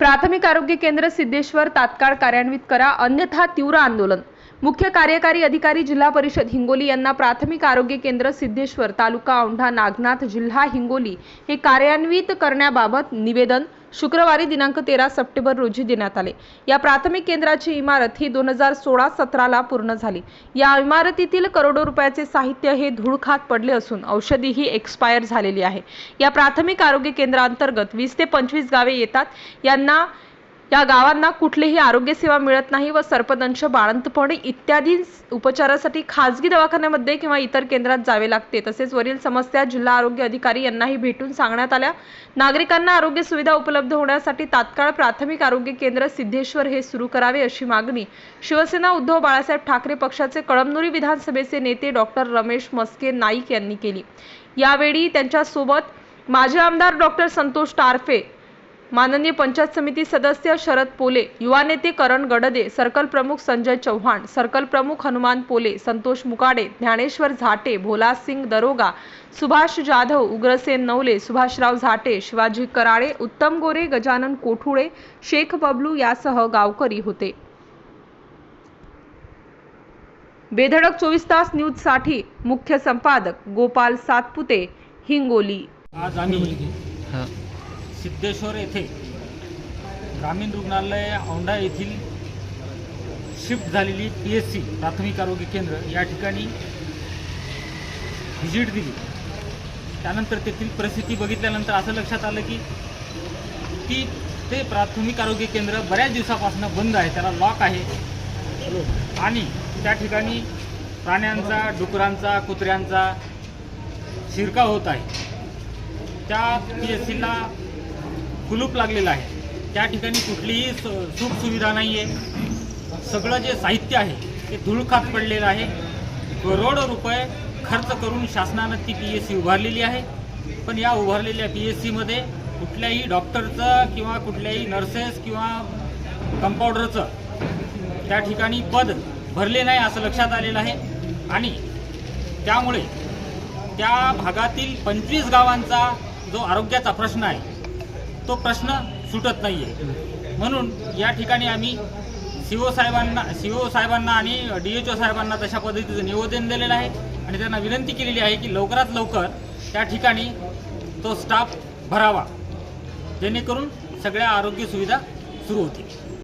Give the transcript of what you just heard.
प्राथमिक आरोग्य केंद्र सिद्धेश्वर तात्काळ कार्यान्वित करा अन्यथा तीव्र आंदोलन. मुख्य कार्यकारी अधिकारी जिल्हा परिषद हिंगोली यांना प्राथमिक आरोग्य केंद्र सिद्धेश्वर तालुका औंढा नागनाथ जिल्हा हिंगोली हे कार्यान्वित करण्याबाबत निवेदन शुक्रवारी दिनांक तेरा सप्टेंबर रोजी देण्यात आले. या प्राथमिक केंद्राची इमारत ही दोन हजार सोळा सतराला पूर्ण झाली. या इमारतीतील करोडो रुपयाचे साहित्य हे धूळखात पडले असून औषधीही एक्सपायर झालेली आहे. या प्राथमिक आरोग्य केंद्रांतर्गत वीस ते पंचवीस गावे येतात. यांना या गावांना कुठलीही आरोग्य सेवा मिळत नाही व सर्पदंश बाळंतपणे इत्यादी उपचारासाठी खाजगी दवाखान्यामध्ये किंवा इतर केंद्रात जावे लागते. तसेच वरील समस्या जिल्हा आरोग्य अधिकारी यांनाही भेटून सांगण्यात आल्या. नागरिकांना आरोग्य सुविधा उपलब्ध होण्यासाठी तात्काळ प्राथमिक आरोग्य केंद्र सिद्धेश्वर हे सुरू करावे अशी मागणी शिवसेना उद्धव बाळासाहेब ठाकरे पक्षाचे कळमनुरी विधानसभेचे नेते डॉक्टर रमेश मस्के नाईक यांनी केली. यावेळी त्यांच्यासोबत माजी आमदार डॉक्टर संतोष टारफे माननीय पंचायत समिती सदस्य शरद पोले युवा नेते करण गडदे सर्कल प्रमुख संजय चव्हाण सर्कल प्रमुख हनुमान पोले संतोष मुकाडे ज्ञानेश्वर झाटे भोला सिंग दरोगा सुभाष जाधव उग्रसेन नवले सुभाषराव झाटे शिवाजी कराळे उत्तम गोरे गजानन कोठुळे शेख बबलू यासह गावकरी होते. बेधडक चोवीस तास न्यूजसाठी मुख्य संपादक गोपाल सातपुते हिंगोली. आज आम्ही हा. सिद्धेश्वर येथे ग्रामीण रुग्णालय औंढा येथील शिफ्ट झालेली पी एस सी प्राथमिक आरोग्य केंद्र या ठिकाणी व्हिजिट दिली. त्यानंतर तेथील परिस्थिती बघितल्यानंतर असं लक्षात आलं की ती ते प्राथमिक आरोग्य केंद्र बऱ्याच दिवसापासून बंद आहे त्याला लॉक आहे. आणि त्या ठिकाणी प्राण्यांचा डुकरांचा कुत्र्यांचा शिरकाव होत आहे. त्या पी एस सीला कुलूप लागलेलं आहे. त्या ठिकाणी कुठलीही सु- सुखसुविधा नाही आहे सगळं जे साहित्य आहे ते धुळखात पडलेलं आहे. करोडो रुपये खर्च करून शासनानं ती पी एस सी उभारलेली आहे. पण या उभारलेल्या पी एस सीमध्ये कुठल्याही डॉक्टरचं किंवा कुठल्याही नर्सेस किंवा कंपाऊंडरचं त्या ठिकाणी पद भरले नाही असं लक्षात आलेलं आहे. आणि त्यामुळे त्या भागातील पंचवीस गावांचा जो आरोग्याचा प्रश्न आहे तो प्रश्न सुटत नाही आहे म्हणून या ठिकाणी आम्ही सी ओ साहेबांना सी ओ साहेबांना आणि डी एच ओ साहेबांना तशा पद्धतीचं निवेदन दिलेलं आहे आणि त्यांना विनंती केलेली आहे की लवकरात लवकर त्या ठिकाणी तो स्टाफ भरावा. जेणेकरून सगळ्या आरोग्य सुविधा सुरू होतील.